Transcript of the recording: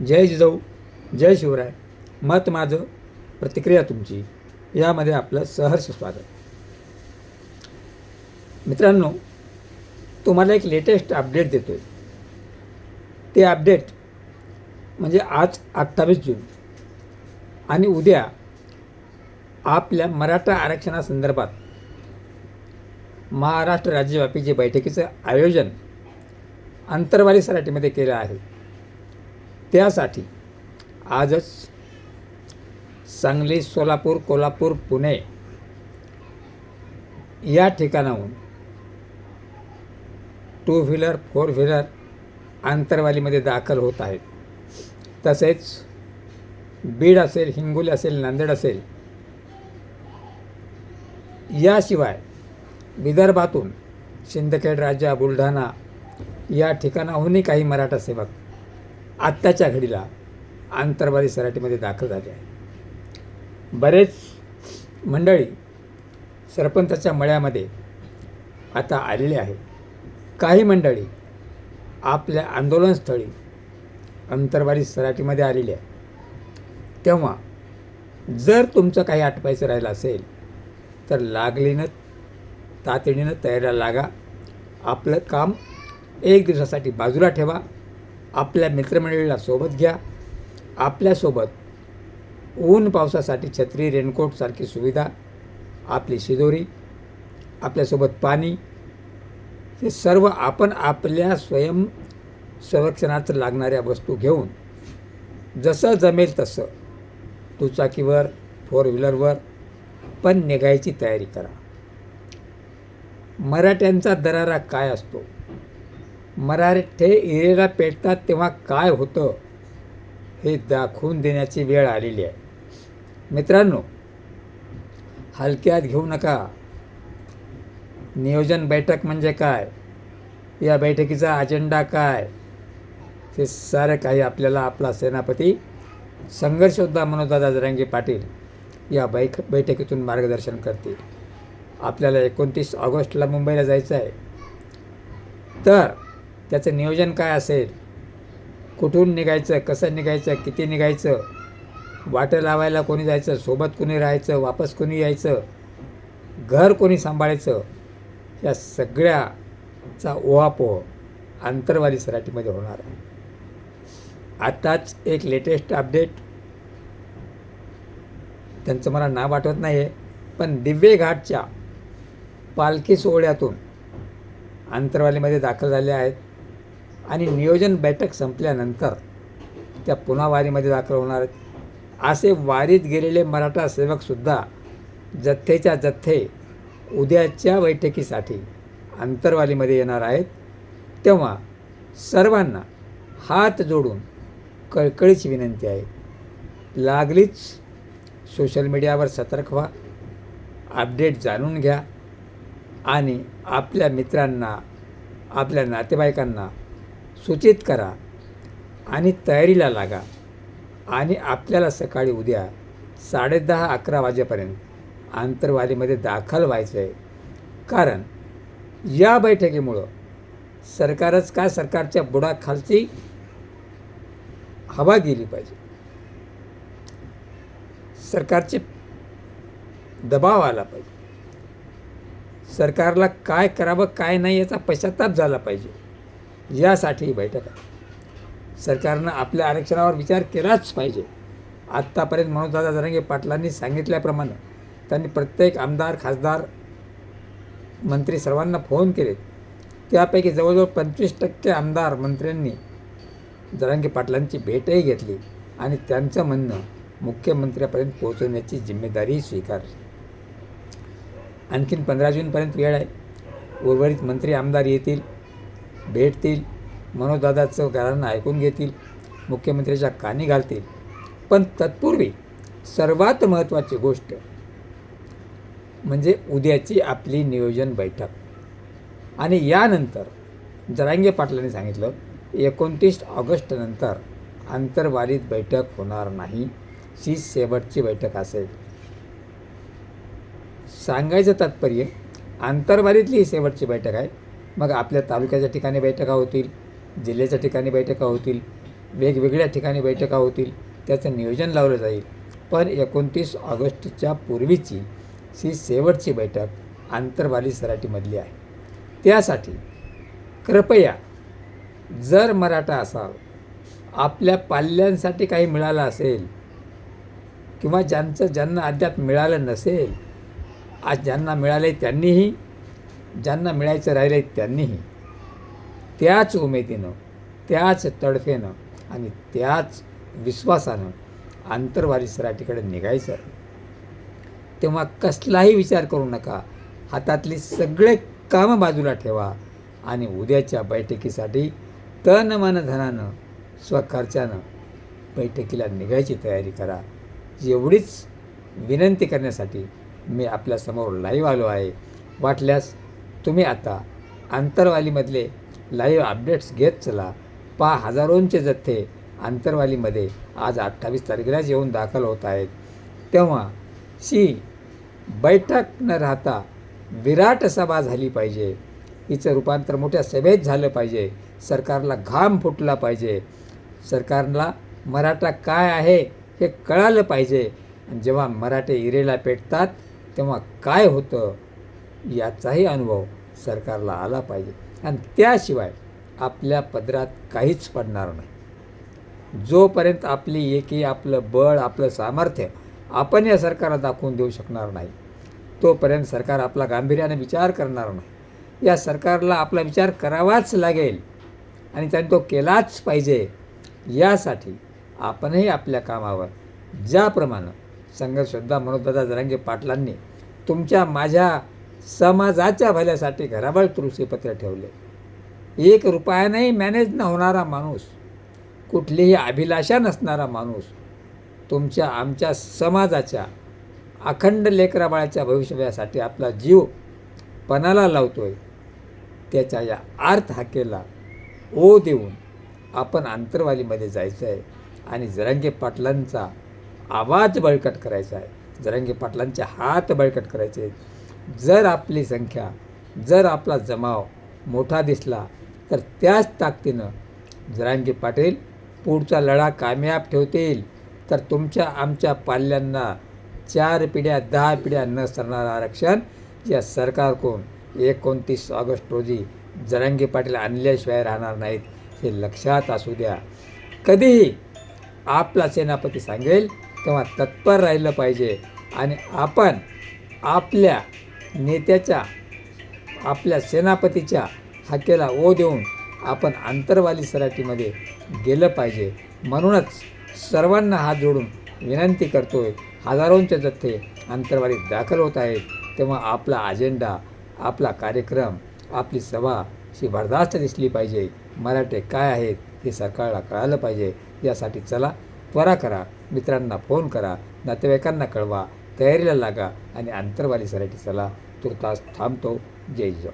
जय जिजाऊ जय शिवराय. मत माझं प्रतिक्रिया तुमची. यामध्ये आपलं सहर्ष स्वागत. मित्रांनो तुम्हाला एक लेटेस्ट अपडेट देतो आहे ते अपडेट म्हणजे आज अठ्ठावीस जून. आणि उद्या आपल्या मराठा आरक्षणासंदर्भात महाराष्ट्र राज्यव्यापी जे बैठकीचं आयोजन अंतरवाली सराटीमध्ये केलं आहे. त्यासाठी आजच सांगली सोलापूर कोल्हापूर पुणे या ठिकाणाहून टू व्हीलर फोर व्हीलर आंतरवालीमध्ये दाखल होत आहेत. तसेच बीड असेल हिंगोली असेल नांदेड असेल याशिवाय विदर्भातून शिंदखेड राजा बुलढाणा या ठिकाणाहूनही काही मराठा सेवक आत्ताच्या घडीला आंतरवादी सराटीमध्ये दाखल झाले आहे बरेच मंडळी सरपंचाच्या मळ्यामध्ये आता आलेले आहे काही मंडळी आपल्या आंदोलनस्थळी अंतरवारी सराटीमध्ये आलेली आहे तेव्हा जर तुमचं काही आटपायचं राहिलं असेल तर लागलीनं तातडीनं तयारीला लागा. आपलं काम एक दिवसासाठी बाजूला ठेवा. आपल्या मित्रमंडळीला सोबत घ्या. आपल्यासोबत ऊन पावसासाठी छत्री रेनकोटसारखी सुविधा आपली शिदोरी आपल्यासोबत पाणी हे सर्व आपण आपल्या स्वयं संरक्षणाचं लागणाऱ्या वस्तू घेऊन जसं जमेल तसं दुचाकीवर फोर व्हीलरवर पण निघायची तयारी करा. मराठ्यांचा दरारा काय असतो? मराठे इरेला पेटतात तेव्हा काय होतं हे दाखवून देण्याची वेळ आलेली आहे. मित्रांनो हलक्यात घेऊ नका. नियोजन बैठक म्हणजे काय? या बैठकीचा अजेंडा काय? हे सारं काही आपल्याला आपला सेनापती संघर्षोद्धा मनोदादा जरांगे पाटील या बैठ बैठकीतून मार्गदर्शन करतील. आपल्याला एकोणतीस ऑगस्टला मुंबईला जायचं आहे. तर त्याचं नियोजन काय असेल? कुठून निघायचं? कसं निघायचं? किती निघायचं? वाटं लावायला कोणी जायचं? सोबत कोणी राहायचं? वापस कोणी यायचं? घर कोणी सांभाळायचं? या सगळ्याचा ओहापोह आंतरवाली सराटीमध्ये होणार आहे. आत्ताच एक लेटेस्ट अपडेट. त्यांचं मला नाव आठवत नाही आहे पण दिव्य घाटच्या पालखी सोहळ्यातून आंतरवालीमध्ये दाखल झाले आहेत. आणि नियोजन बैठक संपल्यानंतर त्या पुन्हा वारीमध्ये दाखल होणार. आहेत असे वारीत गेलेले मराठा सेवकसुद्धा जथ्थेच्या जथ्थे उद्याच्या बैठकीसाठी अंतरवालीमध्ये येणार आहेत. तेव्हा सर्वांना हात जोडून कळकळीची विनंती आहे. लागलीच सोशल मीडियावर सतर्क व्हा अपडेट जाणून घ्या आणि आपल्या मित्रांना आपल्या नातेवाईकांना सूचित करा आणि तयारीला लागा आणि आपल्याला सकाळी उद्या साडेदहा अकरा वाजेपर्यंत आंतरवालीमध्ये दाखल व्हायचं आहे कारण या बैठकीमुळं सरकारच काय सरकारच्या बुडाखालची हवा गेली पाहिजे? सरकारचे दबाव आला पाहिजे. सरकारला काय करावं काय नाही याचा पश्चाताप झाला पाहिजे. यासाठी ही बैठक आहे. सरकारनं आपल्या आरक्षणावर विचार केलाच पाहिजे. आत्तापर्यंत मनोजदादा जरांगे पाटलांनी सांगितल्याप्रमाणे त्यांनी प्रत्येक आमदार खासदार मंत्री सर्वांना फोन केले त्यापैकी जवळजवळ पंचवीस टक्के आमदार मंत्र्यांनी जरांगे पाटलांची भेटही घेतली आणि त्यांचं म्हणणं मुख्यमंत्र्यापर्यंत पोहोचवण्याची जिम्मेदारी स्वीकारली. आणखीन पंधरा जूनपर्यंत वेळ आहे. उर्वरित मंत्री आमदार येतील. भेटतील. मनोजदादाचं घरांना ऐकून घेतील. मुख्यमंत्र्याच्या कानी घालतील. पण तत्पूर्वी सर्वात महत्त्वाची गोष्ट म्हणजे उद्याची आपली नियोजन बैठक. आणि यानंतर जरांगे पाटलांनी सांगितलं एकोणतीस ऑगस्टनंतर आंतरवारीत बैठक होणार नाही. ही शेवटची बैठक असेल. सांगायचं तात्पर्य आंतरवारीतली ही शेवटची बैठक आहे. मग आपल्या तालुक्याच्या ठिकाणी बैठका होतील जिल्ह्याच्या ठिकाणी बैठका होतील वेगवेगळ्या ठिकाणी बैठका होतील त्याचं नियोजन लावलं जाईल. पण एकोणतीस ऑगस्टच्या पूर्वीची ही शेवटची बैठक आंतरवाली सराटीमधली आहे. त्यासाठी कृपया जर मराठा असाल आपल्या पाल्यांसाठी काही मिळालं असेल किंवा ज्यांचं ज्यांना अद्याप मिळालं नसेल आज ज्यांना मिळालं आहे त्यांनीही ज्यांना मिळायचं राहिलं आहे त्यांनीही. त्याच उमेदीनं त्याच तडफेनं आणि त्याच विश्वासानं आंतरवारी सराटीकडे निघायचं. तेव्हा कसलाही विचार करू नका. हातातली सगळे कामं बाजूला ठेवा आणि उद्याच्या बैठकीसाठी तन मन धनानं स्वखर्चानं बैठकीला निघायची तयारी करा. एवढीच विनंती करण्यासाठी मी आपल्यासमोर लाईव्ह आलो आहे. वाटल्यास तुम्ही आता आंतरवालीमधले लाईव्ह अपडेट्स घेत चला. पा हजारोंचे जथ्थे आंतरवालीमध्ये आज अठ्ठावीस तारखेलाच येऊन दाखल होत आहेत. तेव्हा शी बैठक न राहता विराट सभा झाली पाहिजे. हिचं रूपांतर मोठ्या सभेत झालं पाहिजे. सरकारला घाम फुटला पाहिजे. सरकारला मराठा काय आहे हे कळालं पाहिजे. आणि जेव्हा मराठे इरेला पेटतात तेव्हा काय होतं? याचाही अनुभव सरकारला आला पाहिजे. आणि त्याशिवाय आपल्या पदरात काहीच पडणार नाही. जोपर्यंत आपली एकी आपलं बळ आपलं सामर्थ्य आपण या सरकारला दाखवून देऊ शकणार नाही तोपर्यंत सरकार आपला गांभीर्याने विचार करणार नाही. या सरकारला आपला विचार करावाच लागेल आणि त्यांनी तो केलाच पाहिजे. यासाठी आपणही आपल्या कामावर ज्याप्रमाणे संघश्रद्धा मनोदादा जरांगे पाटलांनी तुमच्या माझ्या समाजाच्या भल्यासाठी घराबळ तुळशीपत्र ठेवले. एक रुपयानेही मॅनेज न होणारा माणूस कुठलीही अभिलाषा नसणारा माणूस तुमच्या आमच्या समाजाच्या अखंड लेकराबाळाच्या भविष्यासाठी आपला जीव पणाला लावतोय. त्याच्या या आर्थ हाकेला ओ देऊन आपण आंतरवालीमध्ये जायचं आहे आणि जरंगे पाटलांचा आवाज बळकट करायचा आहे. जरंगे पाटलांचे हात बळकट करायचे आहेत. जर आपली संख्या जर आपला जमाव मोठा दिसला तर त्याच ताकदीनं जरांगी पाटील पुढचा लढा कामयाब ठेवतील. तर तुमच्या आमच्या पाल्यांना चार पिढ्या दहा पिढ्या न सरणारं आरक्षण या सरकारकडून एकोणतीस ऑगस्ट रोजी जरांगी पाटील आणल्याशिवाय राहणार नाहीत हे लक्षात असू द्या. कधीही आपला सेनापती सांगेल तेव्हा तत्पर राहिलं पाहिजे आणि आपण आपल्या नेत्याच्या आपल्या सेनापतीच्या हाकेला ओ देऊन आपण आंतरवाली सराटीमध्ये गेलं पाहिजे. म्हणूनच सर्वांना हात जोडून विनंती करतोय हजारोंचे जथ्थे आंतरवालीत दाखल होत आहेत तेव्हा आपला अजेंडा आपला कार्यक्रम आपली सभा ही बर्दास्त दिसली पाहिजे. मराठे काय आहेत हे सरकारला कळालं पाहिजे. यासाठी चला त्वरा करा. मित्रांना फोन करा नातेवाईकांना कळवा. तयारीला लागा आणि आंतरवाली सराठी चला तुर्तास थांबतो. जय जय